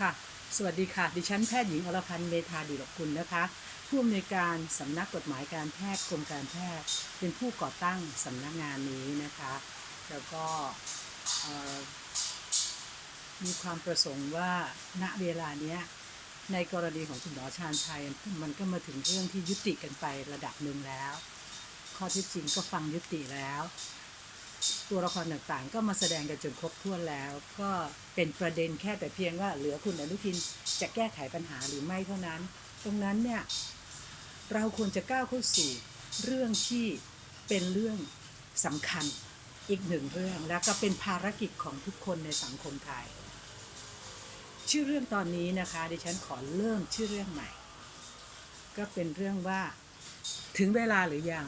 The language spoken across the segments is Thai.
ค่ะ สวัสดีค่ะ ดิฉันแพทย์หญิงอรพันธ์เมธาดิลกุลนะคะ ผู้อำนวยการสำนักกฎหมายการแพทย์กรมการแพทย์ เป็นผู้ก่อตั้งสำนักงานนี้นะคะ แล้วก็มีความประสงค์ว่าณเวลาเนี้ยในกรณีของคุณหมอชาญชัย มันก็มาถึงเรื่องที่ยุติกันไประดับหนึ่งแล้ว ข้อเที่จริงก็ฟังยุติแล้ว ตัวละครต่างๆ ก็มาแสดงกันจนครบถ้วนแล้ว ก็เป็นประเด็นแค่แต่เพียงว่าเหลือคุณอนุทินจะแก้ไขปัญหาหรือไม่เท่านั้น ตรงนั้นเนี่ยเราควรจะก้าวเข้าสู่เรื่องที่เป็นเรื่องสำคัญอีกหนึ่งเรื่องแล้วก็เป็นภารกิจของทุกคนในสังคมไทย ชื่อเรื่องตอนนี้นะคะดิฉันขอเริ่มชื่อเรื่องใหม่ ก็เป็นเรื่องว่าถึงเวลาหรือยัง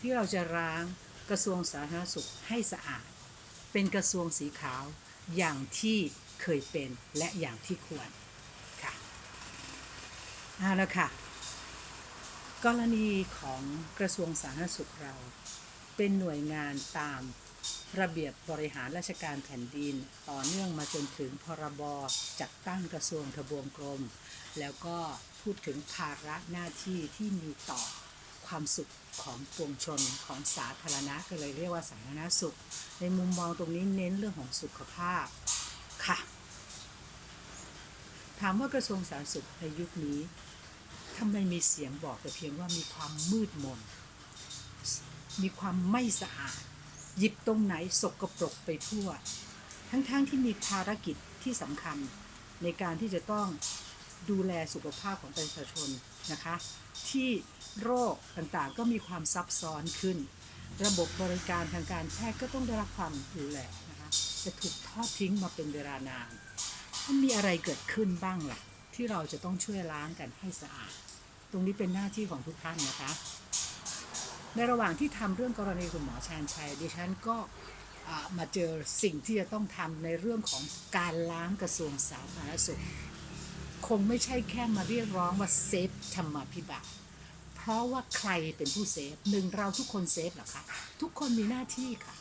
ที่เราจะร้าง กระทรวงสาธารณสุขให้สะอาด เป็นกระทรวงสีขาวอย่างที่เคยเป็นและอย่างที่ควรค่ะเอาละค่ะ กรณีของกระทรวงสาธารณสุขเรา เป็นหน่วยงานตามระเบียบบริหารราชการแผ่นดิน ต่อเนื่องมาจนถึงพรบจัดตั้งกระทรวงทบวงกรม แล้วก็พูดถึงภาระหน้าที่ที่มีต่อความสุข ของปวงชนของสาธารณะก็เลยเรียกว่าสาธารณสุข ในมุมมองตรงนี้เน้นเรื่องของสุขภาพค่ะ ถามว่ากระทรวงสาธารณสุขในยุคนี้ทำไมมีเสียงบอกแต่เพียงว่ามีความมืดมน มีความไม่สะอาด หยิบตรงไหนสกปรกไปทั่ว ทั้งๆทที่มีภารกิจที่สำคัญในการที่จะต้องดูแลสุขภาพของประชาชน นะคะ ที่โรคต่างๆ ก็มีความซับซ้อนขึ้น ระบบบริการทางการแพทย์ก็ต้องได้รับความดูแลนะคะจะถูกทอดทิ้งมาเป็นเวลานานมันมีอะไรเกิดขึ้นบ้างล่ะที่เราจะต้องช่วยล้างกันให้สะอาด ตรงนี้เป็นหน้าที่ของทุกท่านนะคะ ในระหว่างที่ทำเรื่องกรณีคุณหมอชาญชัยดิฉันก็มาเจอสิ่งที่จะต้องทำในเรื่องของการล้างกระทรวงสาธารณสุข คงไม่ใช่แค่มาเรียกร้องว่าเซฟธรรมาภิบาลเพราะว่าใครเป็นผู้เซฟหนึ่งเราทุกคนเซฟหรอคะทุกคนมีหน้าที่ค่ะ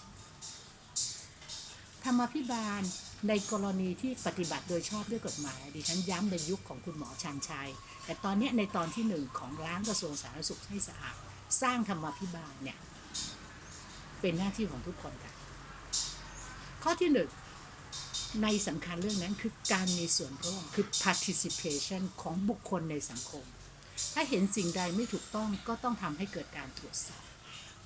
ธรรมาภิบาลในกรณีที่ปฏิบัติโดยชอบด้วยกฎหมายดิฉันย้ำในยุคของคุณหมอชาญชัย แต่ตอนนี้ในตอนที่หนึ่งของล้างกระทรวงสาธารณสุขให้สะอาดสร้างธรรมาภิบาลเนี่ยเป็นหน้าที่ของทุกคนค่ะ ข้อที่หนึ่ง ในสำคัญเรื่องนั้นคือการมีส่วนร่วมคือ participation ของบุคคลในสังคม ถ้าเห็นสิ่งใดไม่ถูกต้องก็ต้องทำให้เกิดการตรวจสอบ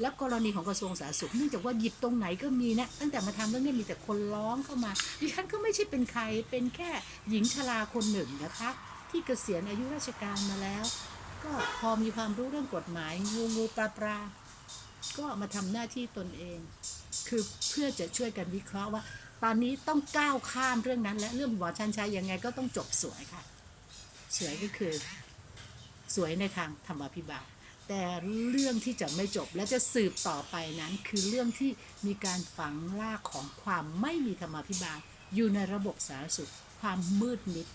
แล้วกรณีของกระทรวงสาธารณสุขเนื่องจากว่าหยิบตรงไหนก็มีนะ ตั้งแต่มาทำเรื่องนี้มีแต่คนร้องเข้ามาดิฉันก็ไม่ใช่เป็นใครเป็นแค่หญิงชราคนหนึ่งนะคะ ที่เกษียณอายุราชการมาแล้ว ก็พอมีความรู้เรื่องกฎหมายงูงูปลาปลาก็มาทำหน้าที่ตนเอง คือเพื่อจะช่วยกันวิเคราะห์ว่า ตอนนี้ต้องก้าวข้ามเรื่องนั้น และเรื่องหมอชันชัยยังไงก็ต้องจบสวยค่ะ สวยก็คือสวยในทางธรรมาภิบาลแต่เรื่องที่จะไม่จบและจะสืบต่อไปนั้น คือเรื่องที่มีการฝังลากของความไม่มีธรรมาภิบาลอยู่ในระบบสาธารณสุขความมืดมิด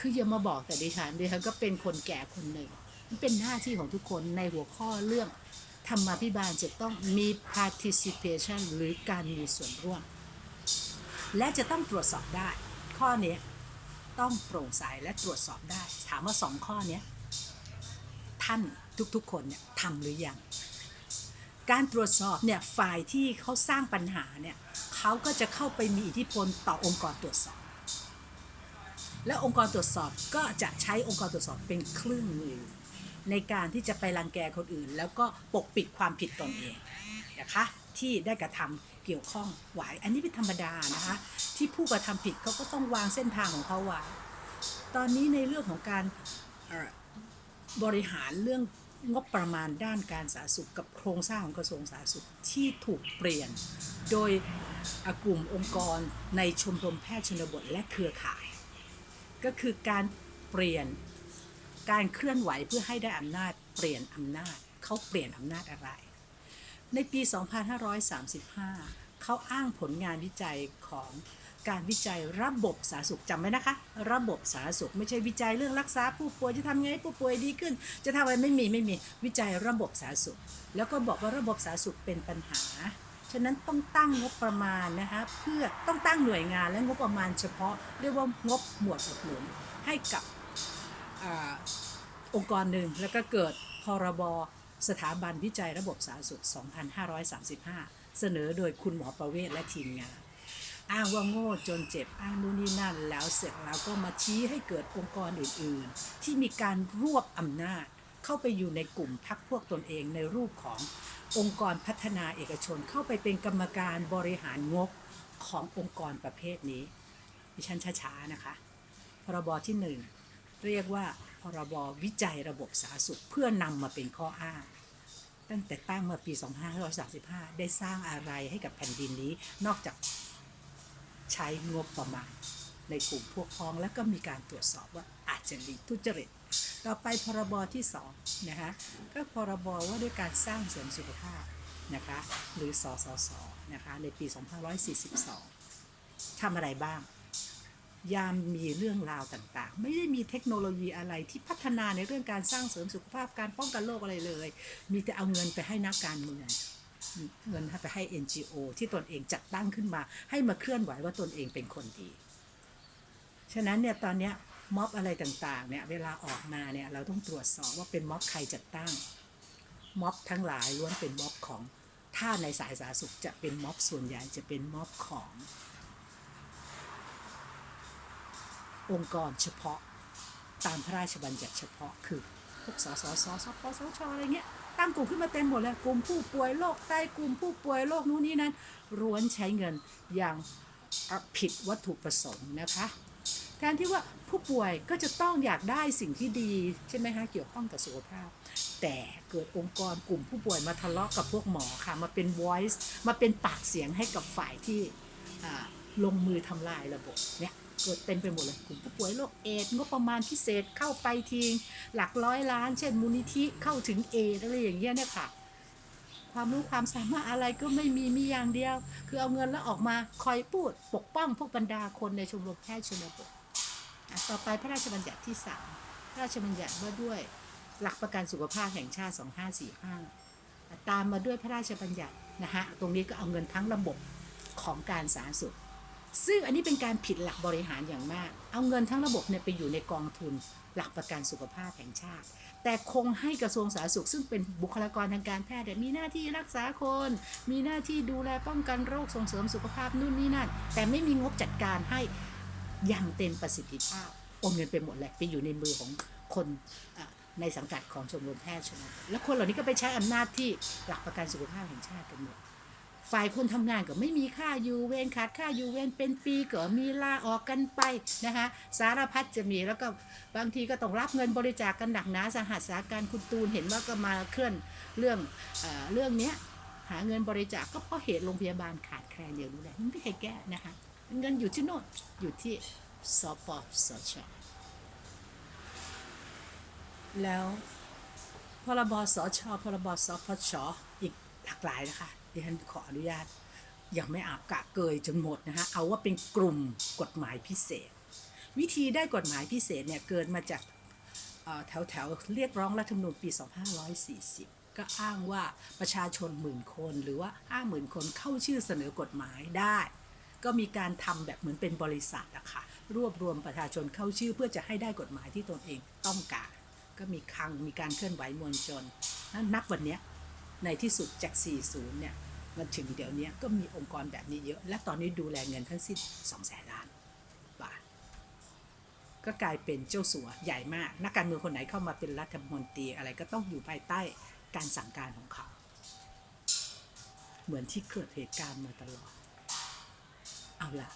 คืออย่ามาบอกแต่ดิฉันดิฉันก็เป็นคนแก่คนหนึ่งมันเป็นหน้าที่ของทุกคนในหัวข้อเรื่องธรรมาภิบาลจะต้องมี participation หรือการมีส่วนร่วม และจะต้องตรวจสอบได้ ข้อเนี้ยต้องโปร่งใสและตรวจสอบได้ ถามว่าสองข้อเนี้ยท่านทุกๆคนเนี่ยทำหรือยังการตรวจสอบเนี่ยฝ่ายที่เขาสร้างปัญหาเนี่ยเขาก็จะเข้าไปมีอิทธิพลต่อองค์กรตรวจสอบ และองค์กรตรวจสอบก็จะใช้องค์กรตรวจสอบเป็นเครื่องมือ ในการที่จะไปรังแกคนอื่น แล้วก็ปกปิดความผิดตนเองนะคะที่ได้กระทำ เกี่ยวข้องไหวอันนี้เป็นธรรมดานะคะ ที่ผู้กระทำผิดเขาก็ต้องวางเส้นทางของเขาไว้ตอนนี้ในเรื่องของการบริหารเรื่องงบประมาณด้านการสาธารณสุขกับโครงสร้างของกระทรวงสาธารณสุขที่ถูกเปลี่ยน โดยกลุ่มองค์กรในชมรมแพทย์ชนบทและเครือข่าย ก็คือการเปลี่ยนการเคลื่อนไหวเพื่อให้ได้อำนาจเปลี่ยนอำนาจเขาเปลี่ยนอำนาจอะไร ในปี 2535 เขาอ้างผลงานวิจัยของการวิจัยระบบสาธารณสุขจำไว้นะคะ ระบบสาธารณสุขไม่ใช่วิจัยเรื่องรักษาผู้ป่วยจะทำไงให้ผู้ป่วยดีขึ้น จะทำอะไรไม่มีไม่มีวิจัยระบบสาธารณสุข แล้วก็บอกว่าระบบสาธารณสุขเป็นปัญหา ฉะนั้นต้องตั้งงบประมาณนะคะเพื่อต้องตั้งหน่วยงานและงบประมาณเฉพาะเรียกว่างบหมวดอุดหนุนให้กับอองค์กรหนึ่งแล้วก็เกิดพรบ สถาบันวิจัยระบบสาธารณสุข 2535 เสนอโดยคุณหมอประเวศและทีมงาน อ้างว่าโง่จนเจ็บอ้างนู่นนี่นั่น แล้วเสร็จแล้วก็มาชี้ให้เกิดองค์กรอื่นๆ ที่มีการรวบอำนาจ เข้าไปอยู่ในกลุ่มพักพวกตนเองในรูปขององค์กรพัฒนาเอกชนเข้าไปเป็นกรรมการบริหารงบขององค์กรประเภทนี้ดิฉันช้าๆนะคะ พรบที่หนึ่งเรียกว่า พรบวิจัยระบบสาธารณสุขเพื่อนำมาเป็นข้ออ้าง ตั้งแต่ตั้งมาปี 2535 ได้สร้างอะไรให้กับแผ่นดินนี้ นอกจากใช้งบประมาณ ในกลุ่มพวกพ้องแล้วก็มีการตรวจสอบว่าอาจจะมีทุจริต ต่อไปพรบที่2นะคะก็พรบว่าด้วยการสร้างเสริมสุขภาพนะคะหรือสสสนะคะในปี 2542ทำอะไรบ้าง ยามมีเรื่องราวต่างๆ ไม่ได้มีเทคโนโลยีอะไรที่พัฒนาในเรื่องการสร้างเสริมสุขภาพการป้องกันโรคอะไรเลย มีแต่เอาเงินไปให้นักการเมืองเงินไปให้ NGO ที่ตนเองจัดตั้งขึ้นมา ให้มาเคลื่อนไหวว่าตนเองเป็นคนดี ฉะนั้นเนี่ยตอนเนี้ยม็อบอะไรต่างๆเนี่ยเวลาออกมาเนี่ยเราต้องตรวจสอบว่าเป็นม็อบใครจัดตั้งม็อบทั้งหลายล้วนเป็นม็อบของถ้าในสายสาธารณสุขจะเป็นม็อบส่วนใหญ่จะเป็นม็อบของ องค์กรเฉพาะตามพระราชบัญญัติเฉพาะคือพวกสสสสปสชอะไรเงี้ยตั้งกลุ่มขึ้นมาเต็มหมดเลยกลุ่มผู้ป่วยโรคไตกลุ่มผู้ป่วยโรคนู้นนี่นั้นร้วนใช้เงินอย่างผิดวัตถุประสงค์นะคะแทนที่ว่าผู้ป่วยก็จะต้องอยากได้สิ่งที่ดีใช่ไหมฮะเกี่ยวข้องกับสุขภาพ แต่เกิดองค์กรกลุ่มผู้ป่วยมาทะเลาะกับพวกหมอค่ะ มาเป็น voice มาเป็นปากเสียงให้กับฝ่ายที่ลงมือทำลายระบบเนี่ย เกิดเต็มไปหมดเลยกลุ่มผู้ป่วยโรคเอดส์งบประมาณพิเศษเข้าไปทีหลักร้อยล้าน เช่นมูลนิธิเข้าถึงเอดส์อะไรอย่างเงี้ยเนี่ยค่ะ ความรู้ความสามารถอะไรก็ไม่มีมีอย่างเดียว คือเอาเงินแล้วออกมาคอยพูดปกป้องพวกบรรดาคนในชมรมแพทย์ชนบทต่อไปพระราชบัญญัติที่3พระราชบัญญัติว่าด้วยหลักประกันสุขภาพแห่งชาติ 2545 ตามมาด้วยพระราชบัญญัตินะฮะ ตรงนี้ก็เอาเงินทั้งระบบของการสาธารณสุข ซึ่งอันนี้เป็นการผิดหลักบริหารอย่างมาก เอาเงินทั้งระบบเนี่ยไปอยู่ในกองทุนหลักประกันสุขภาพแห่งชาติ แต่คงให้กระทรวงสาธารณสุข ซึ่งเป็นบุคลากรทางการแพทย์เนี่ยมีหน้าที่รักษาคน มีหน้าที่ดูแลป้องกันโรคส่งเสริมสุขภาพนู่นนี่นั่น แต่ไม่มีงบจัดการให้อย่างเต็มประสิทธิภาพโอนเงินไปหมดแหละไปอยู่ในมือของคนในสังกัดของชมรมแพทย์ชนแล้วคนเหล่านี้ก็ไปใช้อำนาจที่หลักประกันสุขภาพแห่งชาติกันหมด ฝ่ายคนทำงานก็ไม่มีค่าอยู่เวรขาดค่าอยู่เวรเป็นปีก็มีลาออกกันไปนะคะสารพัดจะมีแล้วก็บางทีก็ต้องรับเงินบริจาคกันหนักหนาสหัสสาการคุณตูนเห็นว่าก็มาเคลื่อนเรื่องเอเรื่องเนี้ยหาเงินบริจาคก็เพราะเหตุโรงพยาบาลขาดแคลนเดียวรู้แหละมันไม่เคยแก้นะคะเงินอยู่ที่โน่นอยู่ที่สปสชแล้วพรบสชพรบสพชอีกหลากหลายนะคะ ดิฉันขออนุญาตยังไม่อาบกะเกยจนหมดนะคะเอาว่าเป็นกลุ่มกฎหมายพิเศษ วิธีได้กฎหมายพิเศษเนี่ยเกิดมาจากแถวแถวเรียกร้องรัฐธรรมนูญปี 2540 ก็อ้างว่าประชาชนหมื่นคน หรือว่าห้าหมื่นคนเข้าชื่อเสนอกฎหมายได้ ก็มีการทำแบบเหมือนเป็นบริษัทอะค่ะรวบรวมประชาชนเข้าชื่อเพื่อจะให้ได้กฎหมายที่ตนเองต้องการ ก็มีคังมีการเคลื่อนไหวมวลชนนับวันนี้ ในที่สุดจาก 40 เนี่ยมาถึงเดี๋ยวนี้ก็มีองค์กรแบบนี้เยอะ และตอนนี้ดูแลเงินทั้งสิ้น2แสนล้านบาท ก็กลายเป็นเจ้าสัวใหญ่มาก นักการเมืองคนไหนเข้ามาเป็นรัฐมนตรีอะไรก็ต้องอยู่ภายใต้การสั่งการของเขา เหมือนที่เกิดเหตุการณ์มาตลอด เอาละ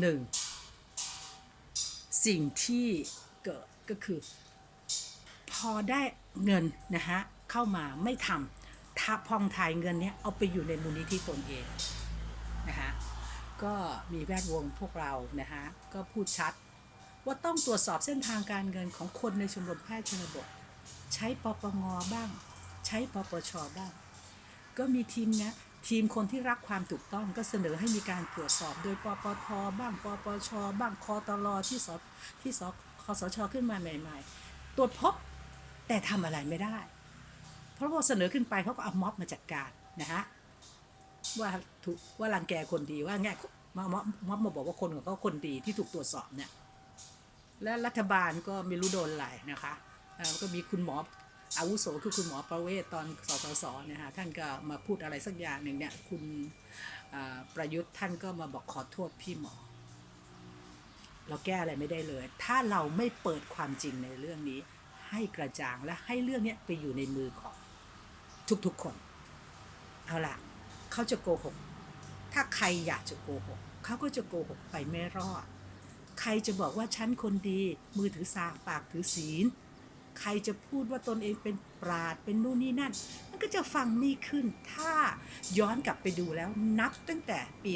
หนึ่งสิ่งที่เกิดก็คือ พอได้เงินนะฮะเข้ามาไม่ทำ ทับพองถ่ายเงินเนี้ยเอาไปอยู่ในมูลนิธิตนเองนะฮะก็มีแวดวงพวกเรานะฮะก็พูดชัดว่าต้องตรวจสอบเส้นทางการเงินของคนในชมรมแพทย์ชนบท ใช้ปปงบ้าง ใช้ปปชบ้าง ก็มีทีมนะทีมคนที่รักความถูกต้องก็เสนอให้มีการตรวจสอบโดยปปทบ้างปปชบ้างคอตลที่สที่สคสชขึ้นมาใหม่ ๆ ตรวจพบแต่ทำอะไรไม่ได้ เพราะว่าเสนอขึ้นไปเขาก็เอาม็อบมาจัดการนะฮะว่าถูกว่ารังแกคนดีว่าไงมามามามาบอกว่าคนของเขาคนดีที่ถูกตรวจสอบเนี่ยและรัฐบาลก็ไม่รู้โดนอะไรนะคะแล้วก็มีคุณหมออาวุโสคือคุณหมอประเวศตอนสสสเนี่ยค่ะท่านก็มาพูดอะไรสักอย่างหนึ่งเนี่ยคุณประยุทธ์ท่านก็มาบอกขอโทษพี่หมอ เราแก้อะไรไม่ได้เลย ถ้าเราไม่เปิดความจริงในเรื่องนี้ ให้กระจ่างและให้เรื่องนี้ไปอยู่ในมือของ ทุกๆคน เอาล่ะ เขาจะโกหก ถ้าใครอยากจะโกหก เขาก็จะโกหกไปไม่รอด ใครจะบอกว่าฉันคนดี มือถือสากปากถือศีล ใครจะพูดว่าตนเองเป็นปราดเป็นนู่นนี่นั่น มันก็จะฟังไม่ขึ้น ถ้าย้อนกลับไปดูแล้วนับตั้งแต่ปี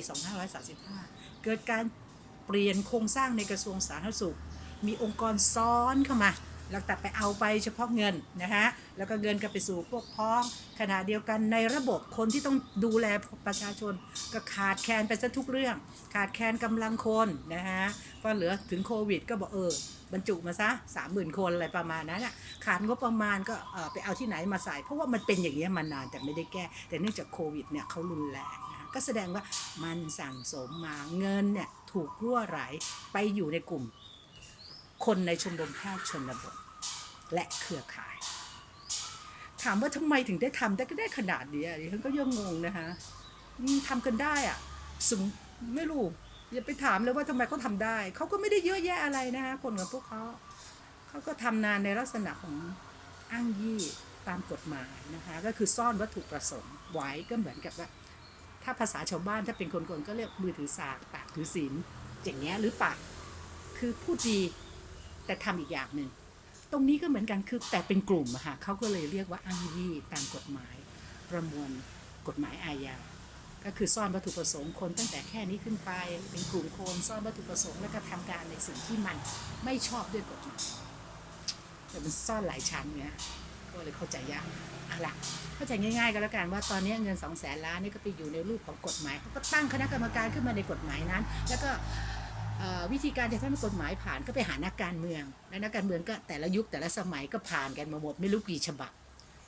2535 เกิดการเปลี่ยนโครงสร้างในกระทรวงสาธารณสุข มีองค์กรซ้อนเข้ามา แล้วแต่ไปเอาไปเฉพาะเงินนะฮะแล้วก็เงินก็ไปสู่พวกพ้องขณะเดียวกันในระบบคนที่ต้องดูแลประชาชน ก็ขาดแคลนไปซะทุกเรื่อง ขาดแคลนกำลังคนนะฮะพอเหลือถึงโควิด ก็บอกเออบรรจุมาซะสามหมื่นคนอะไรประมาณนั้นอะขาดงบประมาณก็ไปเอาที่ไหนมาใส่เพราะว่ามันเป็นอย่างนี้ยมานานแต่ไม่ได้แก้ แต่เนื่องจากโควิดเนี่ยเขารุนแรงนะก็แสดงว่ามันสั่งสมมาเงินเนี่ยถูกรั่วไหลไปอยู่ในกลุ่ม คนในชมรมแพทย์ชนบท และเครือข่าย ถามว่าทำไมถึงได้ทำได้ก็ได้ขนาดนี้อะดิฉันก็ยังงงนะคะทำกันได้อะสมไม่รู้อย่าไปถามเลยว่าทำไมเขาทำได้ เขาก็ไม่ได้เยอะแยะอะไรนะคะคนกับพวกเขาเขาก็ทำนานในลักษณะของอ้างยี่ตามกฎหมายนะคะก็คือซ่อนวัตถุประสงค์ไว้ก็เหมือนกับว่าถ้าภาษาชาวบ้านถ้าเป็นคนคนๆก็เรียกมือถือสากปากถือศีลอย่างเงี้ยหรือปากคือพูดดีแต่ทำอีกอย่างหนึ่ง ตรงนี้ก็เหมือนกันคือแต่เป็นกลุ่มอะค่ะเขาก็เลยเรียกว่าอ้างยี่ตามกฎหมาย ประมวลกฎหมายอาญาก็คือซ่อนวัตถุประสงค์คนตั้งแต่แค่นี้ขึ้นไปเป็นกลุ่มคนซ่อนวัตถุประสงค์แล้วก็ทำการในสิ่งที่มันไม่ชอบด้วยกฎหมายแต่มันซ่อนหลายชั้นเนี่ยก็เลยเข้าใจยากอาล่ะเข้าใจง่ายๆก็แล้วกันว่าตอนนี้เงินสองแสนล้านนี่ก็ไปอยู่ในรูปของกฎหมายเขาก็ตั้งคณะกรรมการขึ้นมาในกฎหมายนั้น แล้วก็ วิธีการจะทำให้กฎหมายผ่านก็ไปหานักการเมือง และนักการเมืองก็แต่ละยุคแต่ละสมัยก็ผ่านกันมาหมดไม่รู้กี่ฉบับ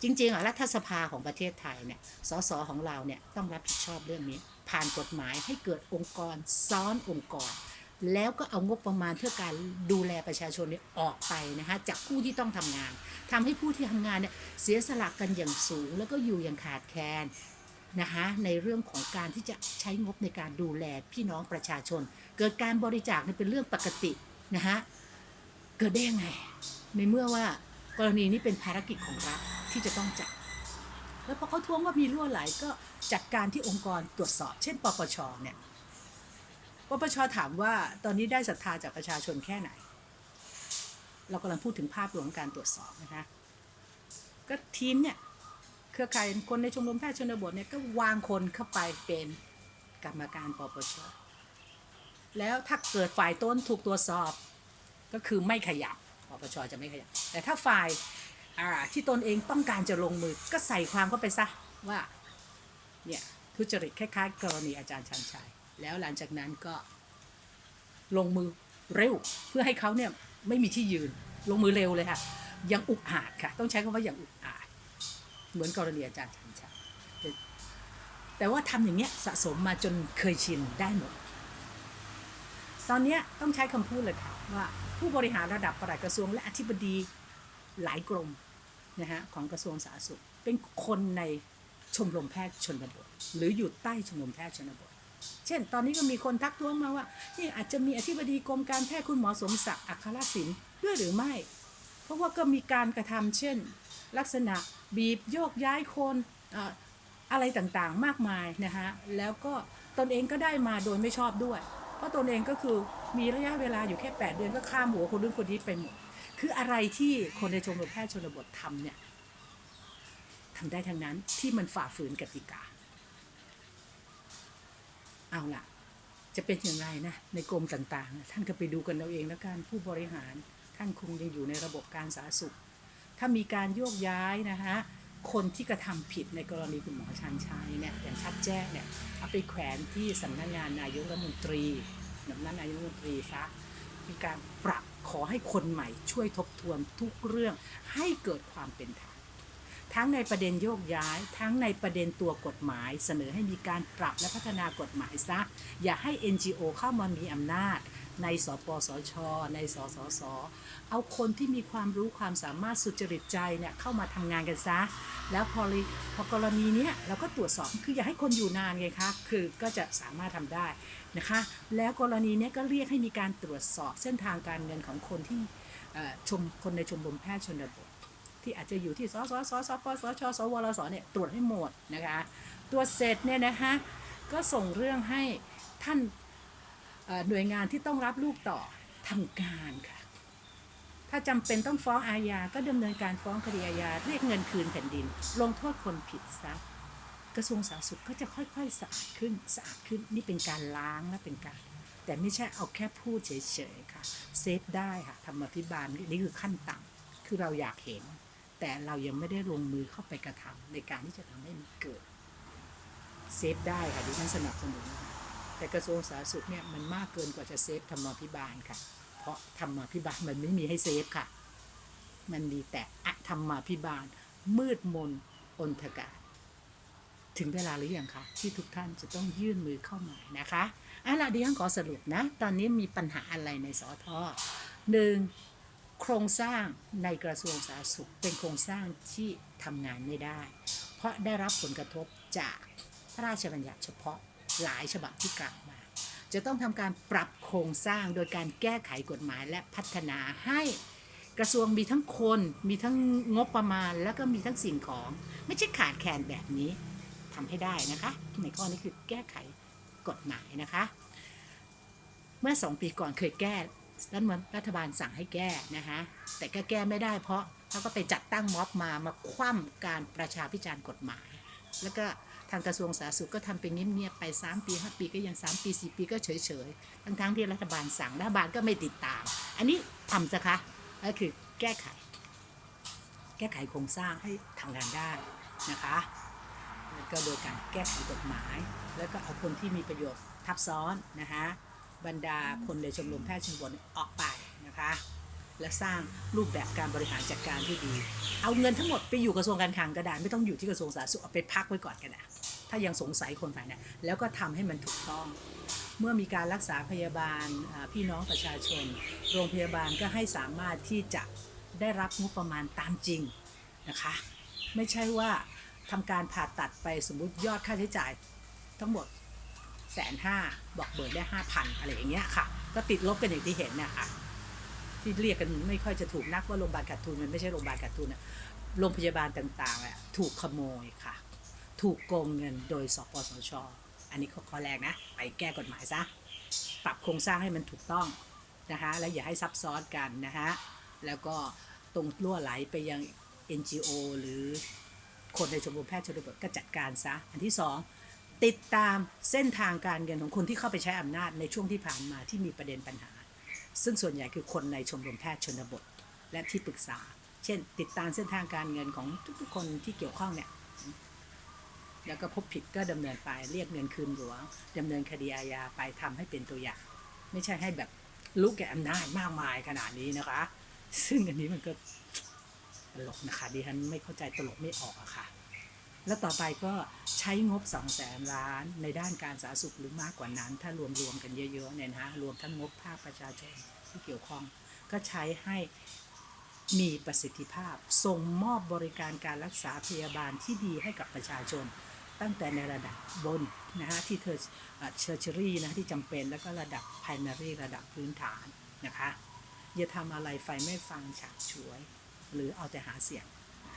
จริงๆอะรัฐสภาของประเทศไทยเนี่ย สสของเราเนี่ยต้องรับผิดชอบเรื่องนี้ ผ่านกฎหมายให้เกิดองค์กรซ้อนองค์กร แล้วก็เอางบประมาณเพื่อการดูแลประชาชนเนี่ยออกไปนะคะจากผู้ที่ต้องทำงานทำให้ผู้ที่ทำงานเนี่ยเสียสละกันอย่างสูง แล้วก็อยู่อย่างขาดแคลนนะคะในเรื่องของการที่จะใช้งบในการดูแลพี่น้องประชาชน เกิดการบริจาคเนี่ยเป็นเรื่องปกตินะคะเกิดได้ยังไง ในเมื่อว่ากรณีนี้เป็นภารกิจของรัฐที่จะต้องจัด แล้วพอเขาท้วงว่ามีรั่วไหลก็จัดการที่องค์กรตรวจสอบ เช่น ปปชเนี่ยปปชถามว่าตอนนี้ได้ศรัทธาจากประชาชนแค่ไหน เรากำลังพูดถึงภาพรวมการตรวจสอบนะคะก็ทีมเนี่ยเครือข่ายคนในชมรมแพทย์ชนบทเนี่ยก็วางคนเข้าไปเป็นกรรมการปปช แล้วถ้าเกิดฝ่ายต้นถูกตรวจสอบ ก็คือไม่ขยับปปชจะไม่ขยับ แต่ถ้าฝ่ายที่ตนเองต้องการจะลงมือก็ใส่ความเข้าไปซะว่าเนี่ยทุจริตคล้ายๆกรณีอาจารย์ชันชัย แล้วหลังจากนั้นก็ลงมือเร็วเพื่อให้เขาเนี่ยไม่มีที่ยืนลงมือเร็วเลยค่ะยังอุกอาจค่ะ ต้องใช้คำว่าอย่างอุกอาจ เหมือนกรณีอาจารย์ชันชัยแต่ว่าทำอย่างเงี้ยสะสมมาจนเคยชินได้หมด ตอนนี้ต้องใช้คำพูดเลยค่ะว่าผู้บริหารระดับปลัดกระทรวงและอธิบดีหลายกรมนะฮะของกระทรวงสาธารณสุข เป็นคนในชมรมแพทย์ชนบท หรืออยู่ใต้ชมรมแพทย์ชนบท เช่น ตอนนี้ก็มีคนทักท้วงมาว่านี่อาจจะมีอธิบดีกรมการแพทย์คุณหมอสมศักดิ์อัครศิลป์ด้วยหรือไม่ เพราะว่าก็มีการกระทำเช่น ลักษณะบีบโยกย้ายคนอะไรต่างๆมากมายนะฮะแล้วก็ตนเองก็ได้มาโดยไม่ชอบด้วย เพราะตนเองก็คือมีระยะเวลาอยู่แค่ 8 เดือนก็ข้ามหัวคนนู้นคนนี้ไปหมดคืออะไรที่คนในชมรมแพทย์ชนบททำเนี่ยทำได้ทั้งนั้นที่มันฝ่าฝืนกติกา เอาล่ะ จะเป็นอย่างไรนะในกรมต่างๆ ท่านก็ไปดูกันเอาเองแล้วกันผู้บริหารท่านคงยังอยู่ในระบบการสาธารณสุข ถ้ามีการโยกย้ายนะฮะ คนที่กระทำผิดในกรณีคุณหมอชันชัยเนี่ยอย่างชัดแจ้งเนี่ยเอาไปแขวนที่สำนักงานนายกรัฐมนตรีสำนักนายกรัฐมนตรีซะมีการปรับขอให้คนใหม่ช่วยทบทวนทุกเรื่องให้เกิดความเป็นธรรมทั้งในประเด็นโยกย้าย ทั้งในประเด็นตัวกฎหมาย เสนอให้มีการปรับและพัฒนากฎหมายซะ อย่าให้ NGO เข้ามามีอำนาจ ในสปสช ในสสส เอาคนที่มีความรู้ความสามารถสุจริตใจเนี่ยเข้ามาทำงานกันซะ แล้วพอพอกรณีเนี้ยเราก็ตรวจสอบคืออย่าให้คนอยู่นานไงคะคือก็จะสามารถทำได้นะคะ แล้วกรณีเนี้ยก็เรียกให้มีการตรวจสอบเส้นทางการเงินของคนที่ชมคนในชมรมแพทย์ชนบทที่อาจจะอยู่ที่สสสสปสชสวรสเนี่ยตรวจให้หมดนะคะ ตรวจเสร็จเนี่ยนะคะก็ส่งเรื่องให้ท่าน หน่วยงานที่ต้องรับลูกต่อทำการค่ะ ถ้าจำเป็นต้องฟ้องอาญาก็ดำเนินการฟ้องคดีอาญาเรียกเงินคืนแผ่นดิน ลงโทษคนผิดซะกระทรวงสาธารณสุขก็จะค่อยๆสะอาดขึ้นสะอาดขึ้นนี่เป็นการล้างนะเป็นการ แต่ไม่ใช่เอาแค่พูดเฉยๆค่ะเซฟได้ค่ะธรรมาภิบาลนี่คือขั้นต่ำคือเราอยากเห็น แต่เรายังไม่ได้ลงมือเข้าไปกระทำในการที่จะทำให้มันเกิดเซฟได้ค่ะดิฉันสนับสนุนค่ะ แต่กระทรวงสาธารณสุขเนี่ยมันมากเกินกว่าจะเซฟธรรมาภิบาลค่ะ เพราะธรรมาภิบาลมันไม่มีให้เซฟค่ะ มันมีแต่อะธรรมาภิบาล มืดมนอนทกาถึงเวลาหรือยังคะที่ทุกท่านจะต้องยื่นมือเข้ามานะคะอะล่ะดิฉันขอสรุปนะ ตอนนี้มีปัญหาอะไรในสอทอหนึ่งโครงสร้างในกระทรวงสาธารณสุขเป็นโครงสร้างที่ทำงานไม่ได้ เพราะได้รับผลกระทบจากพระราชบัญญัติเฉพาะ หลายฉบับที่กล่าวมา จะต้องทำการปรับโครงสร้างโดยการแก้ไขกฎหมายและพัฒนาให้กระทรวงมีทั้งคน มีทั้งงบประมาณ แล้วก็มีทั้งสิ่งของ ไม่ใช่ขาดแคลนแบบนี้ทำให้ได้นะคะ ในข้อนี้คือแก้ไขกฎหมายนะคะ เมื่อสองปีก่อนเคยแก้รัฐมนรัฐบาลสั่งให้แก้นะคะแต่ก็แก้ไม่ได้เพราะเขาก็ไปจัดตั้งม็อบมามาคว่ำการประชาพิจารณ์กฎหมาย แล้วก็ ทางกระทรวงสาธารณสุขก็ทำไปเงียบๆไป 3 ปี 5 ปีก็ยัง 3 ปี 4 ปีก็เฉยๆ ทั้งๆที่รัฐบาลสั่งรัฐบาลก็ไม่ติดตาม อันนี้ทำซะคะก็คือแก้ไข แก้ไขโครงสร้างให้ทำงานได้นะคะแล้วก็โดยการแก้ไขกฎหมาย แล้วก็เอาคนที่มีประโยชน์ทับซ้อนนะคะบรรดาคนในชมรมแพทย์ชนบทออกไปนะคะ และสร้างรูปแบบการบริหารจัดการที่ดี เอาเงินทั้งหมดไปอยู่กระทรวงการคลังก็ได้ไม่ต้องอยู่ที่กระทรวงสาธารณสุขเอาไปพักไว้ก่อนก็ได้ถ้ายังสงสัยคนภายในแล้วก็ทำให้มันถูกต้อง เมื่อมีการรักษาพยาบาลพี่น้องประชาชน โรงพยาบาลก็ให้สามารถที่จะได้รับงบประมาณตามจริงนะคะ ไม่ใช่ว่าทำการผ่าตัดไปสมมุติยอดค่าใช้จ่ายทั้งหมดแสนห้าบอกเบิกได้ห้าพันอะไรอย่างเงี้ยค่ะ ก็ติดลบกันอย่างที่เห็นเนี่ยค่ะ ที่เรียกกันไม่ค่อยจะถูกนักว่าโรงพยาบาลขาดทุนมันไม่ใช่โรงพยาบาลขาดทุนนะโรงพยาบาลต่างๆอะถูกขโมยค่ะ ถูกโกงเงินโดยสปสชอันนี้ข้อข้อแรกนะ ไปแก้กฎหมายซะปรับโครงสร้างให้มันถูกต้องนะคะแล้วอย่าให้ซับซ้อนกันนะคะแล้วก็ตรงรั่วไหลไปยัง NGO หรือคนในชมรมแพทย์ชนบทก็จัดการซะ อันที่สองติดตามเส้นทางการเงินของคนที่เข้าไปใช้อำนาจในช่วงที่ผ่านมาที่มีประเด็นปัญหา ซึ่งส่วนใหญ่คือคนในชมรมแพทย์ชนบท และที่ปรึกษา เช่น ติดตามเส้นทางการเงินของทุกๆคนที่เกี่ยวข้องเนี่ยแล้วก็พบผิดก็ดำเนินไปเรียกเงินคืนหลวงดำเนินคดีอาญาไปทำให้เป็นตัวอย่าง ไม่ใช่ให้แบบลุกแก่อำนาจมากมายขนาดนี้นะคะ ซึ่งอันนี้มันก็ตลกนะคะดิฉันไม่เข้าใจตลกไม่ออกอะค่ะ แล้วต่อไปก็ใช้งบ 2 0 0แสนล้าน ในด้านการสาธารณสุขหรือมากกว่านั้น ถ้ารวมรวมกันเยอะๆเนี่ยนะฮะรวมทั้งงบภาคประชาชนที่เกี่ยวข้อง ก็ใช้ให้มีประสิทธิภาพ ส่งมอบบริการการรักษาพยาบาลที่ดีให้กับประชาชน ตั้งแต่ในระดับบนนะฮะที่เธอเชอร์เชอรี่นะที่จำเป็นแล้วก็ระดับ primary ระดับพื้นฐานนะคะอย่าทำอะไรไฟไม่ฟังฉาบฉวย หรือเอาแต่หาเสียง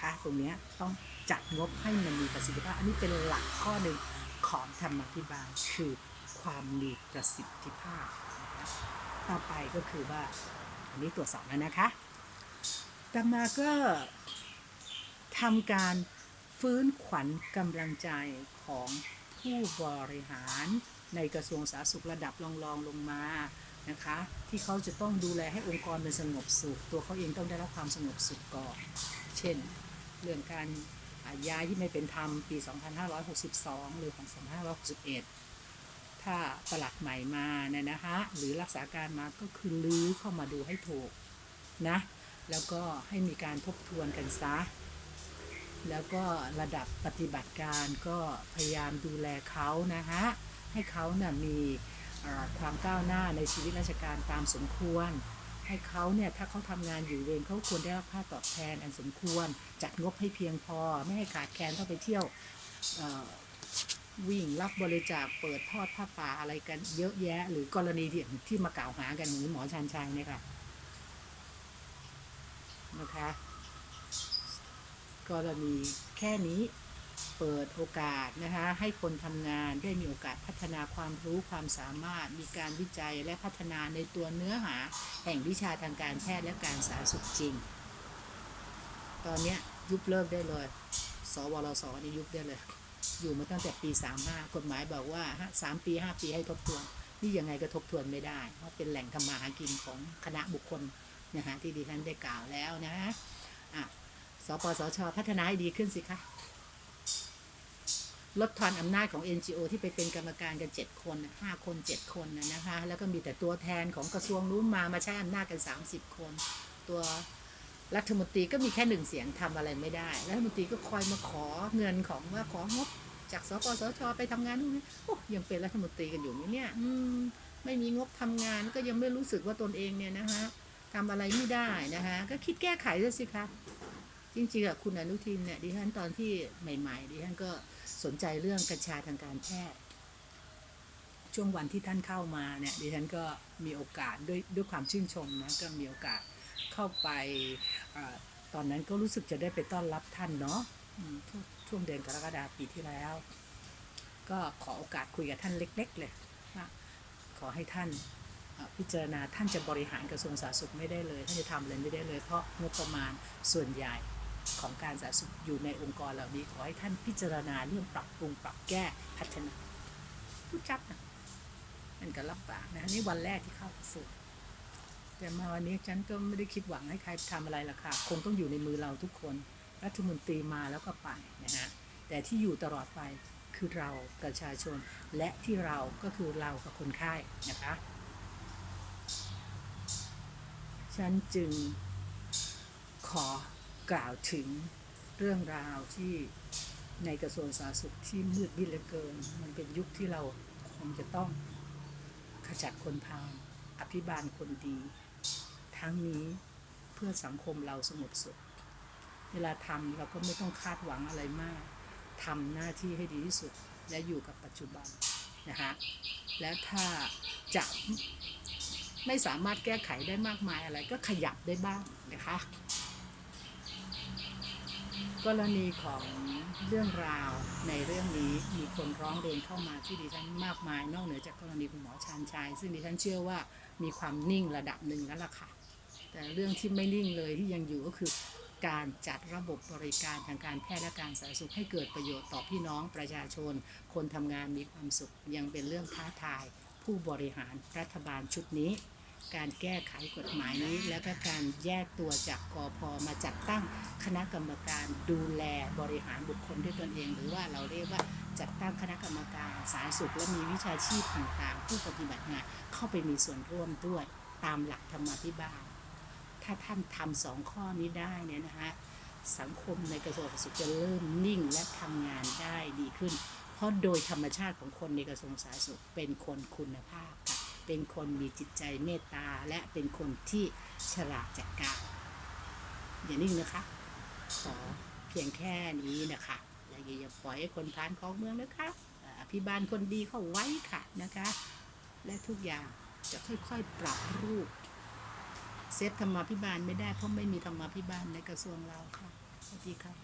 นะคะ ตรงนี้ต้องจัดงบให้มันมีประสิทธิภาพ อันนี้เป็นหลักข้อหนึ่งของธรรมาภิบาลคือความมีประสิทธิภาพนะคะต่อไปก็คือว่า อันนี้ตรวจสอบแล้วนะคะต่อมาก็ทำการฟื้นขวัญกำลังใจของผู้บริหารในกระทรวงสาธารณสุขระดับรองรองลงมานะคะ ที่เขาจะต้องดูแลให้องค์กรเป็นสงบสุข ตัวเขาเองต้องได้รับความสงบสุขก่อน เช่น เรื่องการย้ายที่ไม่เป็นธรรมปี 2562 หรือของ 2561 ถ้าปลัดใหม่มาเนี่ยนะคะหรือรักษาการมาก็คือลื้อเข้ามาดูให้ถูกนะ แล้วก็ให้มีการทบทวนกันซะ แล้วก็ระดับปฏิบัติการก็พยายามดูแลเขานะฮะ ให้เขาน่ะมีความก้าวหน้าในชีวิตราชการตามสมควร ให้เขาเนี่ยถ้าเขาทำงานอยู่เวรเขาควรได้รับค่าตอบแทนอันสมควร จัดงบให้เพียงพอ ไม่ให้ขาดแคลนต้องไปเที่ยววิ่งรับบริจาคเปิดทอดผ้าป่าอะไรกันเยอะแยะ หรือกรณีที่ที่มากล่าวหากันเหมือนหมอชันชัยเนี่ยค่ะนะคะ กรณีแค่นี้ เปิดโอกาสนะคะให้คนทำงานได้มีโอกาสพัฒนาความรู้ความสามารถ มีการวิจัยและพัฒนาในตัวเนื้อหา แห่งวิชาทางการแพทย์และการสาธารณสุขจริง ตอนนี้ยุบเลิกได้เลย สวรสนี่ยุบได้เลย อยู่มาตั้งแต่ปี 35 กฎหมายบอกว่าฮะสามปี 5 ปีให้ทบทวน นี่ยังไงก็ทบทวนไม่ได้ เพราะเป็นแหล่งทำมาหากินของคณะบุคคลนะฮะที่ดิฉันได้กล่าวแล้วนะอะสปสช พัฒนาให้ดีขึ้นสิคะ ลดทอนอำนาจของ NGO ที่ไปเป็นกรรมการกัน 7 คน5คน 7 คนนะคะ แล้วก็มีแต่ตัวแทนของกระทรวงนู้นมามาใช้อำนาจกัน 30 คน ตัวรัฐมนตรีก็มีแค่หนึ่งเสียงทำอะไรไม่ได้รัฐมนตรีก็คอยมาขอเงินของว่าของบจากสปสชไปทำงานนู่นนี่โอ้ยังเป็นรัฐมนตรีกันอยู่ไหมเนี่ยอืมไม่มีงบทำงานก็ยังไม่รู้สึกว่าตนเองเนี่ยนะคะทำอะไรไม่ได้นะคะก็คิดแก้ไขด้วยสิคะจริงๆอะคุณอนุทินเนี่ยดิฉันตอนที่ใหม่ ๆดิฉันก็ สนใจเรื่องกัญชาทางการแพทย์ ช่วงวันที่ท่านเข้ามาเนี่ยดิฉันก็มีโอกาสด้วยด้วยความชื่นชมนะก็มีโอกาสเข้าไปอตอนนั้นก็รู้สึกจะได้ไปต้อนรับท่านเนาะช่วงเดือนกรกฎาคมปีที่แล้ว ก็ขอโอกาสคุยกับท่านเล็ก ๆ เลยว่าขอให้ท่านพิจารณาท่านจะบริหารกระทรวงสาธารณสุขไม่ได้เลยท่านจะทำอะไรไม่ได้เลยเพราะงบประมาณส่วนใหญ่ ของการสาธารณสุขอยู่ในองค์กรเหล่านี้ขอให้ท่านพิจารณาเรื่องปรับปรุงปรับแก้พัฒนาผู้จับนะมันก็รับปากนะนี่วันแรกที่เข้ากระทรวงแต่มาวันนี้ฉันก็ไม่ได้คิดหวังให้ใครทำอะไรหรอกค่ะคงต้องอยู่ในมือเราทุกคนรัฐมนตรีมาแล้วก็ไปนะฮะแต่ที่อยู่ตลอดไปคือเราประชาชนและที่เราก็คือเรากับคนไข้นะคะ ฉันจึงขอ กล่าวถึงเรื่องราวที่ในกระทรวงสาธารณสุขที่มืดมิดเหลือเกิน มันเป็นยุคที่เราคงจะต้องขจัดคนพาลอภิบาลคนดี ทั้งนี้เพื่อสังคมเราสงบสุข เวลาทำเราก็ไม่ต้องคาดหวังอะไรมากทำหน้าที่ให้ดีที่สุดและอยู่กับปัจจุบันนะคะและถ้าจะไม่สามารถแก้ไขได้มากมายอะไรก็ขยับได้บ้างนะคะ กรณีของเรื่องราวในเรื่องนี้มีคนร้องเรียนเข้ามาที่ดิฉันมากมาย นอกเหนือจากกรณีคุณหมอชาญชัยซึ่งดิฉันเชื่อว่ามีความนิ่งระดับหนึ่งแล้วล่ะค่ะ แต่เรื่องที่ไม่นิ่งเลยที่ยังอยู่ก็คือการจัดระบบบริการทางการแพทย์และการสาธารณสุขให้เกิดประโยชน์ต่อพี่น้องประชาชน คนทำงานมีความสุขยังเป็นเรื่องท้าทาย ผู้บริหารรัฐบาลชุดนี้ การแก้ไขกฎหมายนี้ และก็การแยกตัวจากกอพมาจัดตั้งคณะกรรมการดูแลบริหารบุคคลด้วยตนเอง หรือว่าเราเรียกว่าจัดตั้งคณะกรรมการสาธารณสุข และมีวิชาชีพต่างๆ ผู้ปฏิบัติงานเข้าไปมีส่วนร่วมด้วยตามหลักธรรมาภิบาล ถ้าท่านทำสองข้อนี้ได้เนี่ยนะคะสังคมในกระทรวงสาธารณสุขจะเริ่มนิ่งและทำงานได้ดีขึ้น เพราะโดยธรรมชาติของคนในกระทรวงสาธารณสุขเป็นคนคุณภาพค่ะ เป็นคนมีจิตใจเมตตาและเป็นคนที่ฉลาดจัดการอย่านิ่งนะคะ ขอเพียงแค่นี้นะคะอย่าอย่าปล่อยให้คนพานของเมืองนะคะอภิบาลคนดีเข้าไว้ค่ะนะคะ และทุกอย่างจะค่อยๆ ปรับรูป เซฟธรรมาภิบาลไม่ได้เพราะไม่มีธรรมาภิบาลในกระทรวงเราค่ะสวัสดีค่ะ